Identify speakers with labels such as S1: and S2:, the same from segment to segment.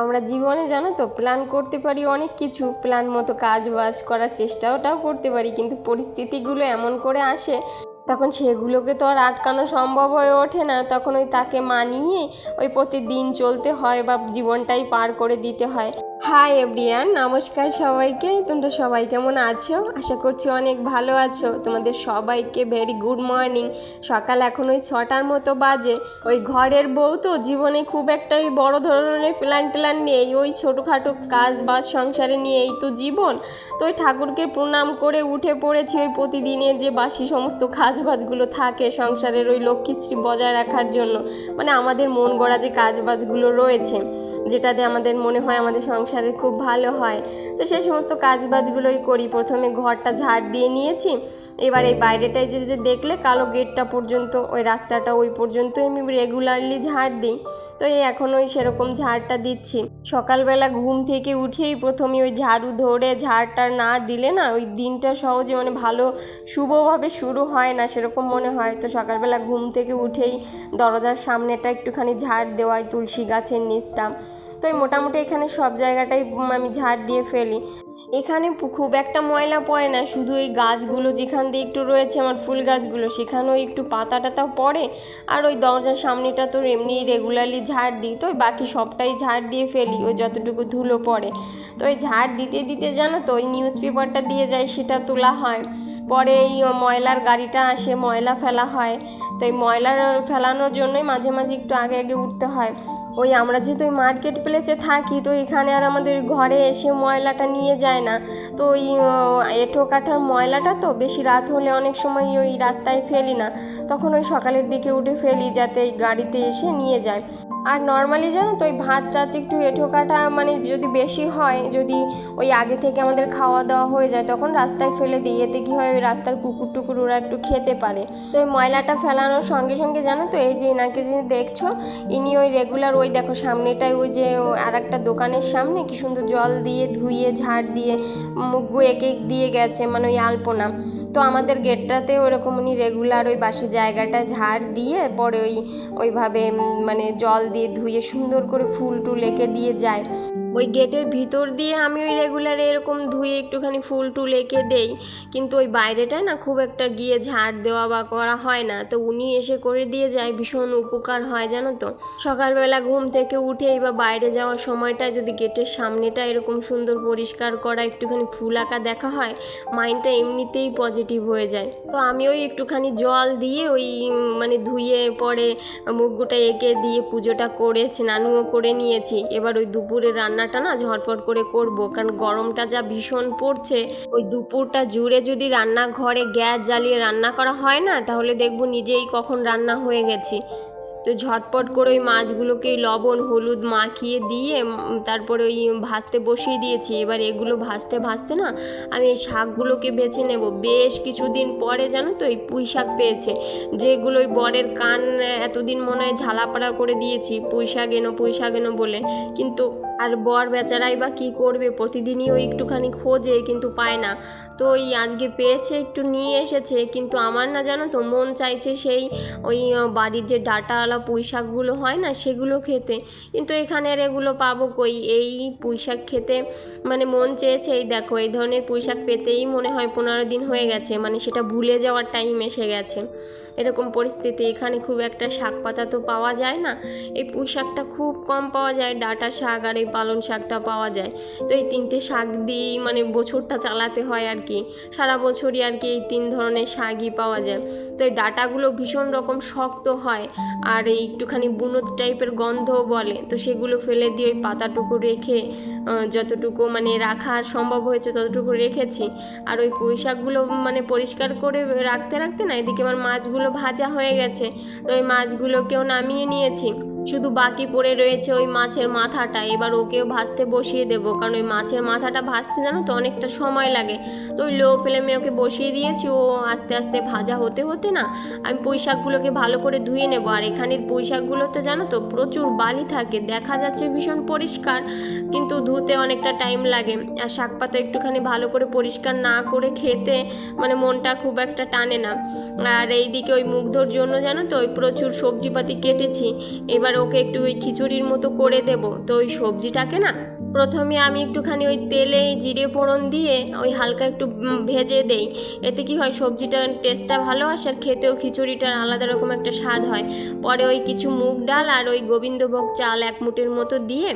S1: আমরা জীবনে জানো তো প্ল্যান করতে পারি অনেক কিছু প্ল্যান মতো কাজ বাজ করার চেষ্টাওটাও করতে পারি, কিন্তু পরিস্থিতিগুলো এমন করে আসে, তখন সেগুলোকে তো আর আটকানো সম্ভব হয়ে ওঠে না। তখন ওই তাকে মানিয়ে ওই প্রতিদিন চলতে হয় বা জীবনটাই পার করে দিতে হয়। হাই এভরিয়ান নমস্কার সবাইকে। তোমরা সবাই কেমন আছো? আশা করছি অনেক ভালো আছো। তোমাদের সবাইকে ভেরি গুড মর্নিং সকাল এখন ওই ছটার মতো বাজে। ওই ঘরের বউ তো জীবনে খুব একটা ওই বড় ধরনের প্ল্যান ট্যান নেই। ওই ছোটোখাটো কাজ বাজ সংসারে নিয়ে এই তো জীবন। তো ওই ঠাকুরকে প্রণাম করে উঠে পড়েছি। ওই প্রতিদিনের যে বাসি সমস্ত কাজ বাজগুলো থাকে সংসারের ওই লক্ষ্মীশ্রী বজায় রাখার জন্য। মানে আমাদের মন গড়া যে কাজ বাজগুলো রয়েছে, যেটাতে আমাদের মনে হয় আমাদের সংসারে খুব ভালো হয়। তো সেই সমস্ত কাজ বাজগুলোই করি। প্রথমে ঘরটা ঝাড় দিয়ে নিয়েছি। এবার এই বাইরেটায় যে যে দেখলে কালো গেটটা পর্যন্ত, ওই রাস্তাটা ওই পর্যন্তই আমি রেগুলারলি ঝাড় দিই। তো এই এখন ওই সেরকম ঝাড়টা দিচ্ছি। সকালবেলা ঘুম থেকে উঠেই প্রথমে ওই ঝাড়ু ধরে ঝাড়টা না দিলে না, ওই দিনটা সহজে মানে ভালো শুভভাবে শুরু হয় না, সেরকম মনে হয়। তো সকালবেলা ঘুম থেকে উঠেই দরজার সামনেটা একটুখানি ঝাড় দেওয়াই তুলসী গাছের নিচটা। তো মোটামুটি এখানে সব জায়গাটাই আমি ঝাড় দিয়ে ফেলি। এখানে খুব একটা ময়লা পড়ে না, শুধু এই গাছগুলো যেখান দিয়ে একটু রয়েছে আমার ফুল গাছগুলো, সেখানেও একটু পাতা টাতাও পড়ে। আর ওই দরজার সামনেটা তো এমনি রেগুলারলি ঝাড় দিই, তো ওই বাকি সবটাই ঝাড় দিয়ে ফেলি, ওই যতটুকু ধুলো পড়ে। তো ওই ঝাড় দিতে দিতে জানো তো, ওই নিউজ পেপারটা দিয়ে যায়, সেটা তোলা হয়। পরে এই ময়লার গাড়িটা আসে, ময়লা ফেলা হয়। তো এই ময়লা ফেলানোর জন্যই মাঝে মাঝে একটু আগে আগে উঠতে হয়। ওই আমরা যেহেতু ওই মার্কেট প্লেসে থাকি, তো এখানে আর আমাদের ঘরে এসে ময়লাটা নিয়ে যায় না। তো ওই এঁটো কাঠার ময়লাটা তো বেশি রাত হলে অনেক সময় ওই রাস্তায় ফেলি না। তখন ওই সকালের দিকে উঠে ফেলি যাতে গাড়িতে এসে নিয়ে যায়। আর নর্মালি জানো তো ওই ভাত টাত একটু এঁঠো কাটা মানে যদি বেশি হয়, যদি ওই আগে থেকে আমাদের খাওয়া দাওয়া হয়ে যায়, তখন রাস্তায় ফেলে দিই। এতে কী হয়, ওই রাস্তার কুকুর টুকুর ওরা একটু খেতে পারে। তো ওই ময়লাটা ফেলানোর সঙ্গে সঙ্গে জানো তো, এই যে এনাকে যে দেখছ, ইনি ওই রেগুলার ওই দেখো সামনেটায় ওই যে আর একটা দোকানের সামনে কি সুন্দর জল দিয়ে, ধুয়ে, ঝাড় দিয়ে, মুখ এঁকে দিয়ে গেছে মানে ওই আলপনা। তো আমাদের গেটটাতে ওরকম উনি রেগুলার ওই বাসি জায়গাটা ঝাড় দিয়ে পরে ওই, ওইভাবে মানে জল দিয়ে ধুয়ে সুন্দর করে ফুল টুল এঁকে দিয়ে যায়। ওই গেটের ভিতর দিয়ে আমি ওই রেগুলার এরকম ধুয়ে একটুখানি ফুল টুল এঁকে দেই। কিন্তু ওই বাইরেটায় না খুব একটা গিয়ে ঝাড় দেওয়া বা করা হয় না। তো উনি এসে করে দিয়ে যায়, ভীষণ উপকার হয়, জানো তো? সকালবেলা ঘুম থেকে উঠেই বা বাইরে যাওয়ার সময়টায় যদি গেটের সামনেটা এরকম সুন্দর পরিষ্কার করা, একটুখানি ফুল আঁকা দেখা হয়, মাইন্ডটা এমনিতেই পজিটিভ হয়ে যায়। তো আমি ওই একটুখানি জল দিয়ে ওই মানে ধুয়ে পরে মুখগুটা এঁকে দিয়ে পুজোটা করে, স্নানও করে নিয়েছি। এবার ওই দুপুরে রান্নাটা না ঝটপট করে করব, কারণ গরমটা যা ভীষণ পড়ছে, ওই দুপুরটা জুড়ে যদি রান্নাঘরে গ্যাস জ্বালিয়ে রান্না করা হয় না, তাহলে দেখব নিজেই কখন রান্না হয়ে গেছি। তো ঝটপট করে ওই মাছগুলোকে লবণ, হলুদ মাখিয়ে দিয়ে তারপরে ওই ভাজতে বসিয়ে দিয়েছি। এবার এগুলো ভাজতে ভাজতে না আমি এই শাকগুলোকে বেছে নেব। বেশ কিছুদিন পরে জানো তো এই পুঁই শাক পেয়েছে, যেগুলো ওই বরের কান, এতদিন মনে হয় ঝালাপাড়া করে দিয়েছি, পুঁই শাক এনো, পুঁই শাক এনো বলে। কিন্তু আর বর বেচারাই বা কী করবে? প্রতিদিনই ওই একটুখানি খোঁজে, কিন্তু পায় না। তো ওই আজকে পেয়েছে, একটু নিয়ে এসেছে, কিন্তু আমার না জানো তো, মন চাইছে সেই ওই বাড়ির যে ডাটাওয়ালা পুঁই শাকগুলো হয় না, সেগুলো খেতে। কিন্তু এখানে আর এগুলো পাবো কই? এই পুঁই শাক খেতে মানে মন চেয়েছে, এই দেখো, এই ধরনের পুঁই শাক পেতেই মনে হয় পনেরো দিন হয়ে গেছে মানে সেটা ভুলে যাওয়ার টাইম এসে গেছে। এরকম পরিস্থিতি, এখানে খুব একটা শাক পাতা তো পাওয়া যায় না। এই পুঁই শাকটা খুব কম পাওয়া যায়, ডাটা শাক আর এই পালং শাকটা পাওয়া যায়। তো এই তিনটে শাক দিয়েই মানে বছরটা চালাতে হয় আর কি। সারা বছরই আর কি এই তিন ধরনের শাকই পাওয়া যায়। তো এই ডাটাগুলো ভীষণ রকম শক্ত হয় আর এই একটুখানি বুনোদ টাইপের গন্ধও বলে। তো সেগুলো ফেলে দিয়ে ওই পাতাটুকু রেখে যতটুকু মানে রাখা সম্ভব হয়েছে ততটুকু রেখেছি। আর ওই পুঁই শাকগুলো মানে পরিষ্কার করে রাখতে রাখতে না এদিকে আমার মাছগুলো ভাজা হয়ে গেছে। তো ওই মাছগুলোকেও নামিয়ে নিয়েছি। শুধু বাকি পড়ে রয়েছে ওই মাছের মাথাটা। এবার ওকেও ভাজতে বসিয়ে দেবো, কারণ ওই মাছের মাথাটা ভাজতে জানো তো অনেকটা সময় লাগে। তো ওই লো ফ্লেমে ওকে বসিয়ে দিয়েছি, ও আস্তে আস্তে ভাজা হতে হতে না আমি পুঁই শাকগুলোকে ভালো করে ধুয়ে নেব। আর এখানের পুঁই জানো তো প্রচুর বালি থাকে, দেখা যাচ্ছে ভীষণ পরিষ্কার, কিন্তু ধুতে অনেকটা টাইম লাগে। আর শাক পাতা একটুখানি ভালো করে পরিষ্কার না করে খেতে মানে মনটা খুব একটা টানে না। আর এইদিকে ওই মুগ্ধর জন্য জানো তো ওই প্রচুর সবজিপাতি কেটেছি। এবার এবার ওকে একটু ওই খিচুড়ির মতো করে দেব। তো ওই সবজিটাকে না প্রথমে আমি একটুখানি ওই তেলে জিরে ফোড়ন দিয়ে ওই হালকা একটু ভেজে দেই। এতে কি হয় সবজিটার টেস্টটা ভালো আসে আর খেতেও খিচুড়িটার আলাদা রকম একটা স্বাদ হয়। পরে ওই কিছু মুগ ডাল আর ওই গোবিন্দভোগ চাল এক মুঠের মতো দিয়ে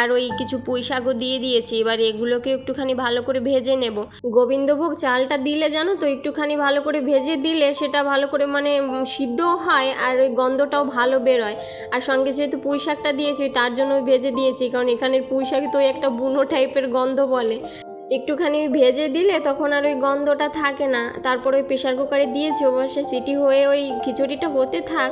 S1: আর ওই কিছু পুঁই শাকও দিয়ে দিয়েছি। এবার এগুলোকে একটুখানি ভালো করে ভেজে নেব। গোবিন্দভোগ চালটা দিলে জানো তো, একটুখানি ভালো করে ভেজে দিলে সেটা ভালো করে মানে সিদ্ধও হয় আর ওই গন্ধটাও ভালো বেরোয়। আর সঙ্গে যেহেতু পুঁই শাকটা দিয়েছি, তার জন্য ভেজে দিয়েছি। কারণ এখানের পুঁই শাকে তো ওই একটা বুনো টাইপের গন্ধ বলে। একটুখানি ভেজে দিলে তখন আর ওই গন্ধটা থাকে না। তারপর ওই প্রেশার কুকারে দিয়েছি অবশ্যই সিটি হয়ে ওই খিচুড়িটা হতে থাক।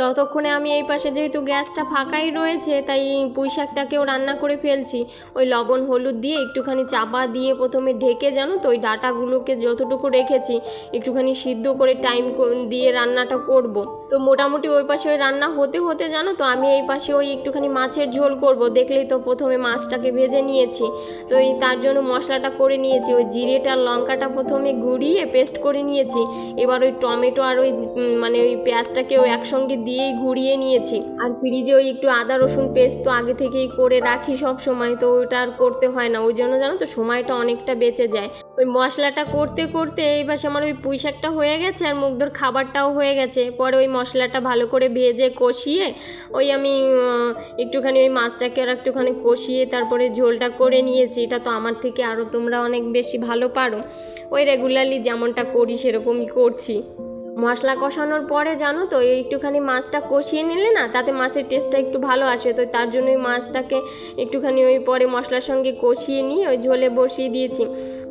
S1: ততক্ষণে আমি এই পাশে যেহেতু গ্যাসটা ফাঁকাই রয়েছে, তাই পুঁই শাকটাকেও রান্না করে ফেলছি। ওই লবণ, হলুদ দিয়ে একটুখানি চাপা দিয়ে প্রথমে ঢেকে, জানো তো, ওই ডাটাগুলোকে যতটুকু রেখেছি, একটুখানি সিদ্ধ করে টাইম দিয়ে রান্নাটা করব। তো মোটামুটি ওই পাশে ওই রান্না হতে হতে, জানো তো, আমি এই পাশে ওই একটুখানি মাছের ঝোল করব। দেখলেই তো প্রথমে মাছটাকে ভেজে নিয়েছি। তো এই তার জন্য মশলাটা করে নিয়েছি, ওই জিরেটা, লঙ্কাটা প্রথমে গুঁড়িয়ে পেস্ট করে নিয়েছি। এবার ওই টমেটো আর ওই মানে ওই পেঁয়াজটাকেও একসঙ্গে দিয়েই ঘুরিয়ে নিয়েছি। আর ফ্রিজে ওই একটু আদা, রসুন পেস্ট তো আগে থেকেই করে রাখি সব সময়, তো ওইটা আর করতে হয় না। ওই জন্য জানো তো সময়টা অনেকটা বেঁচে যায়। ওই মশলাটা করতে করতে এই পাশে আমার ওই পুঁই শাকটা হয়ে গেছে আর মুগ্ধর খাবারটাও হয়ে গেছে। পরে ওই মশলাটা ভালো করে ভেজে কষিয়ে ওই আমি একটুখানি ওই মাছটাকে আর একটুখানি কষিয়ে তারপরে ঝোলটা করে নিয়েছি। এটা তো আমার থেকে আরও তোমরা অনেক বেশি ভালো পারো। ওই রেগুলারলি যেমনটা করি সেরকমই করছি। মশলা কষানোর পরে জানো তো একটুখানি মাছটা কষিয়ে নিলে না, তাতে মাছের টেস্টটা একটু ভালো আসে। তো তার জন্য ওই মাছটাকে একটুখানি ওই পরে মশলার সঙ্গে কষিয়ে নিয়ে ওই ঝোলে বসিয়ে দিয়েছি।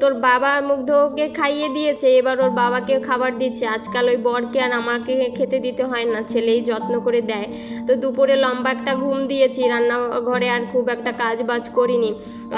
S1: তোর বাবা মুগ্ধকে খাইয়ে দিয়েছে, এবার ওর বাবাকে খাবার দিচ্ছে। আজকাল ওই বরকে আর আমাকে খেতে দিতে হয় না, ছেলেই যত্ন করে দেয়। তো দুপুরে লম্বা একটা ঘুম দিয়েছি, রান্নাঘরে আর খুব একটা কাজ বাজ করিনি।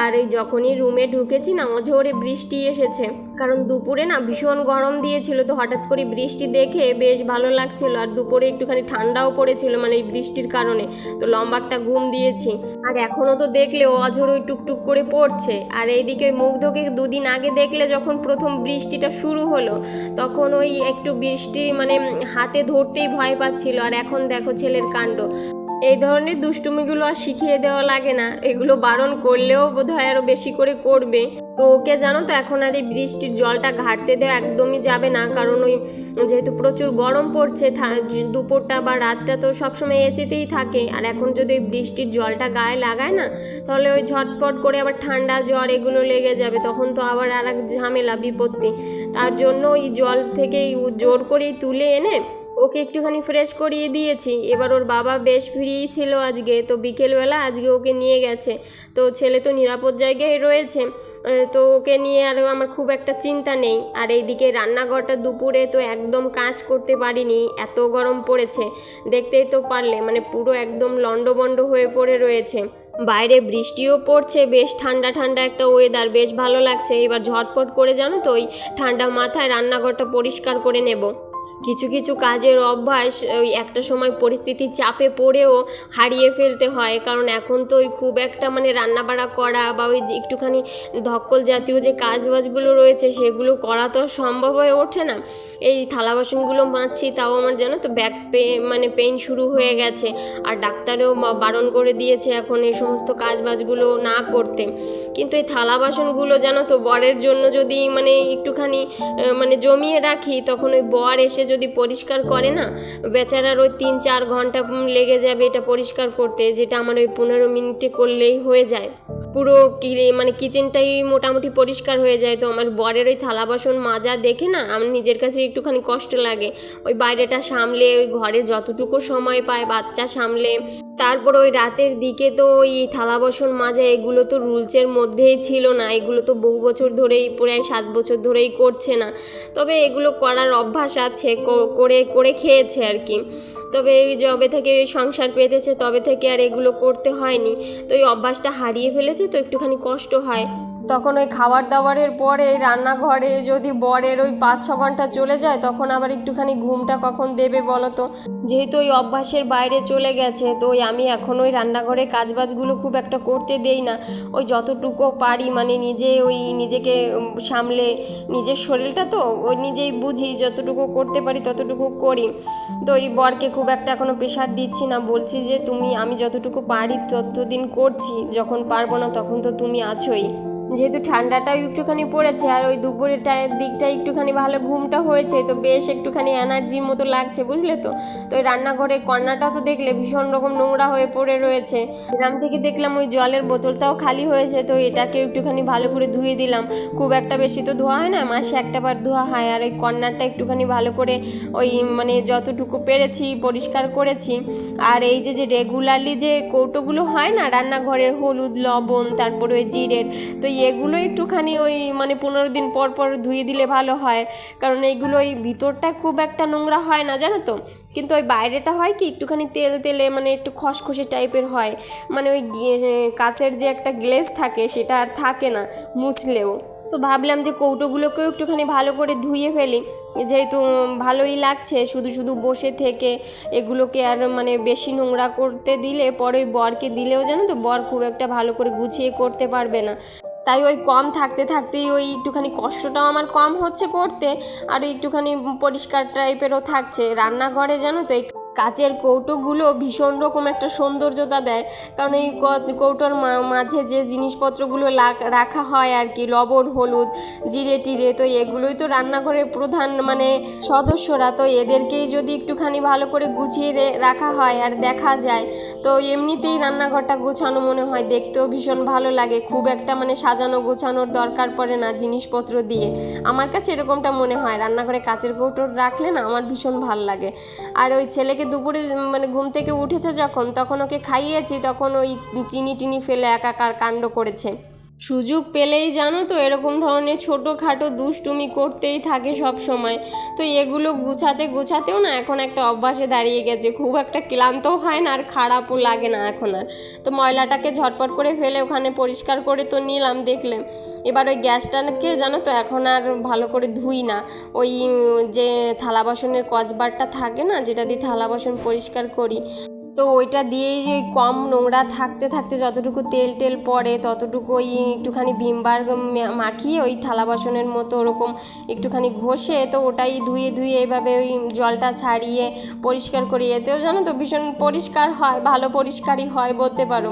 S1: আর এই যখনই রুমে ঢুকেছি না, অঝোরে বৃষ্টি এসেছে। কারণ দুপুরে না ভীষণ গরম দিয়েছিল, তো হঠাৎ করে বৃষ্টি দেখে বেশ ভালো লাগছিল। আর দুপুরে একটুখানি ঠান্ডাও পড়েছিল মানে এই বৃষ্টির কারণে, তো লম্বা একটা ঘুম দিয়েছি। আর এখনও তো দেখলে ওই টুকটুক করে পড়ছে। আর এইদিকে মুগ্ধকে দুদিন আগে দেখলে যখন প্রথম বৃষ্টিটা শুরু হলো, তখন ওই একটু বৃষ্টি মানে হাতে ধরতেই ভয় পাচ্ছিল। আর এখন দেখো ছেলের কাণ্ড। এই ধরনের দুষ্টুমিগুলো আর শিখিয়ে দেওয়া লাগে না। এগুলো বারণ করলেও বোধহয় আরও বেশি করে করবে। তো ওকে জানো তো, এখন আর এই বৃষ্টির জলটা ঘাটতে দেওয়া একদমই যাবে না। কারণ ওই যেহেতু প্রচুর গরম পড়ছে দুপুরটা বা রাতটা তো সবসময় এসিতেই থাকে। আর এখন যদি ওই বৃষ্টির জলটা গায়ে লাগায় না, তাহলে ওই ঝটপট করে আবার ঠান্ডা জ্বর এগুলো লেগে যাবে। তখন তো আবার আর এক ঝামেলা, বিপত্তি। তার জন্য ওই জল থেকেই জোর করেই তুলে এনে ওকে একটুখানি ফ্রেশ করিয়ে দিয়েছি। এবার ওর বাবা বেশ ফ্রি ছিল আজকে, তো বিকেলবেলা আজকে ওকে নিয়ে গেছে। তো ছেলে তো নিরাপদ জায়গায় রয়েছে তো ওকে নিয়ে আর আমার খুব একটা চিন্তা নেই। আর এইদিকে রান্নাঘরটা দুপুরে তো একদম কাজ করতে পারিনি, এত গরম পড়েছে। দেখতেই তো পারলে মানে পুরো একদম লণ্ডভণ্ড হয়ে পড়ে রয়েছে। বাইরে বৃষ্টিও পড়ছে, বেশ ঠান্ডা ঠান্ডা একটা ওয়েদার বেশ ভালো লাগছে। এবার ঝটপট করে জানো তো ওই ঠান্ডা মাথায় রান্নাঘরটা পরিষ্কার করে নেব। কিছু কিছু কাজের অভ্যাস, ওই একটা সময় পরিস্থিতির চাপে পড়েও হারিয়ে ফেলতে হয়। কারণ এখন তো ওই খুব একটা মানে রান্নাবাড়া করা বা ওই একটুখানি ধক্কল জাতীয় যে কাজ বাজগুলো রয়েছে, সেগুলো করা তো সম্ভব হয়ে ওঠে না। এই থালা বাসনগুলো মাজছি তাও আমার জানো তো ব্যাক পে মানে পেইন শুরু হয়ে গেছে। আর ডাক্তারও বারণ করে দিয়েছে এখন এই সমস্ত কাজ বাজগুলো না করতে। কিন্তু এই থালা বাসনগুলো জানো তো, বরের জন্য যদি মানে একটুখানি মানে জমিয়ে রাখি, তখন ওই বর এসে যদি পরিষ্কার করে না, বেচারার ওই তিন চার ঘণ্টা লেগে যাবে এটা পরিষ্কার করতে, যেটা আমার ওই পনেরো মিনিটে করলেই হয়ে যায়। পুরো মানে কিচেনটাই মোটামুটি পরিষ্কার হয়ে যায়, তো আমার বরের ওই থালা বাসন মাজা দেখে না আমার নিজের কাছে একটুখানি কষ্ট লাগে। ওই বাইরেটা সামলে, ওই ঘরে যতটুকু সময় পায় বাচ্চা সামলে। তারপর ওই রাতের দিকে তো ওই থালা বাসন মাজা, এগুলো তো রুলসের মধ্যেই ছিল না, এগুলো তো বহু বছর ধরেই, প্রায় সাত বছর ধরেই করছে না। তবে এগুলো করার অভ্যাস আছে করে করে খেয়েছে আর কি। তবে জবে থেকে সংসার পেতেছে, তবে থেকে আর এগুলো করতে হয়নি। তো এই অভ্যাসটা হারিয়ে ফেলেছে, তো একটুখানি কষ্ট হয়। তখন ওই খাবার দাবারের পরে রান্নাঘরে যদি বরের ওই পাঁচ, ছ ঘণ্টা চলে যায়, তখন আবার একটুখানি ঘুমটা কখন দেবে বলো তো? যেহেতু ওই অভ্যাসের বাইরে চলে গেছে, তো ওই আমি এখন ওই রান্নাঘরে কাজবাজগুলো খুব একটা করতে দেই না। ওই যতটুকু পারি মানে নিজে ওই নিজেকে সামলে নিজের শরীরটা তো ওই নিজেই বুঝি, যতটুকু করতে পারি ততটুকু করি। তো ওই বরকে খুব একটা এখনও প্রেশার দিচ্ছি না, বলছি যে, তুমি, আমি যতটুকু পারি ততদিন করছি, যখন পারব না তখন তো তুমি আছোই। যেহেতু ঠান্ডাটাও একটুখানি পড়েছে আর ওই দুপুরের দিকটা একটুখানি ভালো ঘুমটা হয়েছে, তো বেশ একটুখানি এনার্জির মতো লাগছে, বুঝলে তো? তো ওই রান্নাঘরের কর্নারটা তো দেখলে ভীষণ রকম নোংরা হয়ে পড়ে রয়েছে। গ্রাম থেকে দেখলাম ওই জলের বোতলটাও খালি হয়েছে, তো এটাকে একটুখানি ভালো করে ধুয়ে দিলাম। খুব একটা বেশি তো ধোয়া হয় না, মাসে একটা বার ধোয়া হয় আর ওই কর্নারটা একটুখানি ভালো করে ওই মানে যতটুকু পেরেছি পরিষ্কার করেছি। আর এই যে যে রেগুলারলি যে কৌটোগুলো হয় না রান্নাঘরের হলুদ, লবণ, তারপরে ওই জিরের, তো এগুলো একটুখানি ওই মানে পনেরো দিন পর পর ধুয়ে দিলে ভালো হয়। কারণ এইগুলো ওই ভিতরটা খুব একটা নোংরা হয় না, জানো তো? কিন্তু ওই বাইরেটা হয় কি, একটুখানি তেল তেলে মানে একটু খসখসে টাইপের হয়। মানে ওই কাচের যে একটা গ্লেজ থাকে সেটা আর থাকে না, মুছলেও। তো ভাবলাম যে কৌটোগুলোকেও একটুখানি ভালো করে ধুয়ে ফেলি। যেহেতু ভালোই লাগছে, শুধু শুধু বসে থেকে এগুলোকে আর মানে বেশি নোংরা করতে দিলে পরে বরকে দিলেও জানো তো, বর খুব একটা ভালো করে গুছিয়ে করতে পারবে না। তাই ওই কম থাকতে থাকতেই ওই একটুখানি কষ্টটাও আমার কম হচ্ছে করতে, আর একটুখানি পরিষ্কার টাইপেরও থাকছে। রান্নাঘরে জানো তো এই কাচের কৌটোগুলো ভীষণ রকম একটা সৌন্দর্যতা দেয়। কারণ এই কৌটোর মাঝে যে জিনিসপত্রগুলো রাখা হয় আর কি, লবণ, হলুদ, জিরে, টিরে, তো এগুলোই তো রান্নাঘরের প্রধান মানে সদস্যরা, তো এদেরকেই যদি একটুখানি ভালো করে গুছিয়ে রাখা হয় আর দেখা যায়, তো এমনিতেই রান্নাঘরটা গোছানো মনে হয়, দেখতেও ভীষণ ভালো লাগে, খুব একটা মানে সাজানো গোছানোর দরকার পড়ে না জিনিসপত্র দিয়ে। আমার কাছে এরকমটা মনে হয়, রান্নাঘরে কাচের কৌটো রাখলে না আমার ভীষণ ভালো লাগে। আর ওই ছেলেকে দুপুরে মানে ঘুম থেকে উঠেছে যখন, তখন ওকে খাইয়েছি, তখন ওই চিনি টিনি ফেলে একাকার কাণ্ড করেছে। সুযোগ পেলেই জানো তো, এরকম ধরনের ছোটোখাটো দুষ্টুমি করতেই থাকে সব সময়। তো এগুলো গুছাতে গুছাতেও না এখন একটা অভ্যাসে দাঁড়িয়ে গেছে, খুব একটা ক্লান্তও হয় না আর খারাপও লাগে না এখন আর। তো ময়লাটাকে ঝটপট করে ফেলে ওখানে পরিষ্কার করে তো নিলাম দেখলে। এবার ওই গ্যাসটাকে জানো তো এখন আর ভালো করে ধুই না। ওই যে থালা বাসনের কচবারটা থাকে না, যেটা দিয়ে থালা বাসন পরিষ্কার করি। তো ওইটা দিয়েই যে কম নোংরা থাকতে থাকতে যতটুকু তেল টেল পড়ে, ততটুকু ওই একটুখানি ভিমবার মাখিয়ে ওই থালা বাসনের মতো ওরকম একটুখানি ঘষে তো ওটাই ধুয়ে ধুয়ে এভাবে ওই জলটা ছাড়িয়ে পরিষ্কার করি এতেও জানো তো, ভীষণ পরিষ্কার হয়, ভালো পরিষ্কারই হয় বলতে পারো।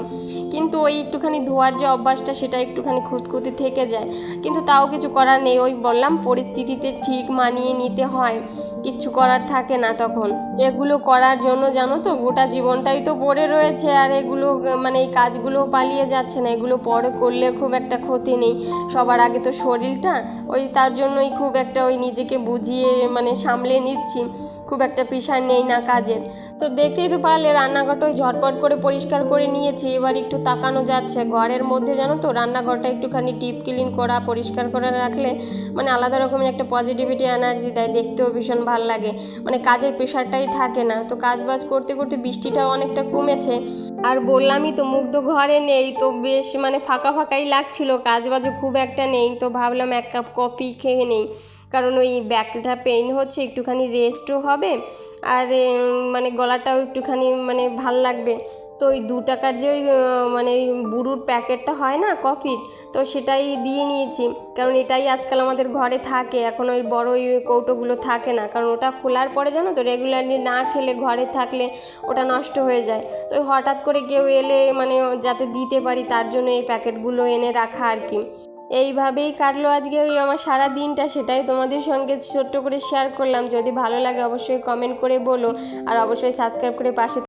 S1: কিন্তু ওই একটুখানি ধোয়ার যে অভ্যাসটা, সেটা একটুখানি খুঁতখুতি থেকে যায়। কিন্তু তাও কিছু করার নেই। ওই বললাম, পরিস্থিতিতে ঠিক মানিয়ে নিতে হয়। কিচ্ছু করার থাকে না তখন। এগুলো করার জন্য জানো তো, গোটা জীবনটাই তো পড়ে রয়েছে আর এগুলো মানে এই কাজগুলো পালিয়ে যাচ্ছে না। এগুলো পরে করলে খুব একটা ক্ষতি নেই। সবার আগে তো শরীরটা, ওই তার জন্যই খুব একটা ওই নিজেকে বুঝিয়ে মানে সামলে নিচ্ছি। খুব একটা প্রেশার নেই না কাজের। তো দেখতেই তো পারলে রান্নাঘরটা ঝটপট করে পরিষ্কার করে নিয়েছি। এবার একটু তাকানো যাচ্ছে। ঘরের মধ্যে জানো তো, রান্নাঘরটা একটুখানি ডিপ ক্লিন করা, পরিষ্কার করে রাখলে মানে আলাদা রকমের একটা পজিটিভিটি এনার্জি দেয়। দেখতেও ভীষণ ভালো লাগে। মানে কাজের প্রেশারটাই থাকে না। তো কাজ বাজ করতে করতে বৃষ্টিটাও অনেকটা কমেছে। আর বললামই তো মুগ্ধ ঘরে নেই। তো বেশ মানে ফাঁকা ফাঁকাই লাগছিল। কাজ বাজও খুব একটা নেই। তো ভাবলাম এক কাপ কফি খেয়ে নেই। কারণ ওই ব্যাকটা পেইন হচ্ছে, একটুখানি রেস্টও হবে, আর মানে গলাটাও একটুখানি মানে ভালো লাগবে। তো ওই দু টাকার যে ওই মানে বুড়ুর প্যাকেটটা হয় না কফির, তো সেটাই দিয়ে নিয়েছি। কারণ এটাই আজকাল আমাদের ঘরে থাকে, এখন ওই বড় ওই কৌটোগুলো থাকে না। কারণ ওটা খোলার পরে জানো তো রেগুলারলি না খেলে ঘরে থাকলে ওটা নষ্ট হয়ে যায়। তো হঠাৎ করে কেউ এলে মানে যাতে দিতে পারি, তার জন্য এই প্যাকেটগুলো এনে রাখা আর কি। এইভাবেই কাটলো আজকে ওই আমার সারা দিনটা, সেটাই তোমাদের সঙ্গে ছোট্ট করে শেয়ার করলাম। যদি ভালো লাগে অবশ্যই কমেন্ট করে বলো, আর অবশ্যই সাবস্ক্রাইব করে পাশে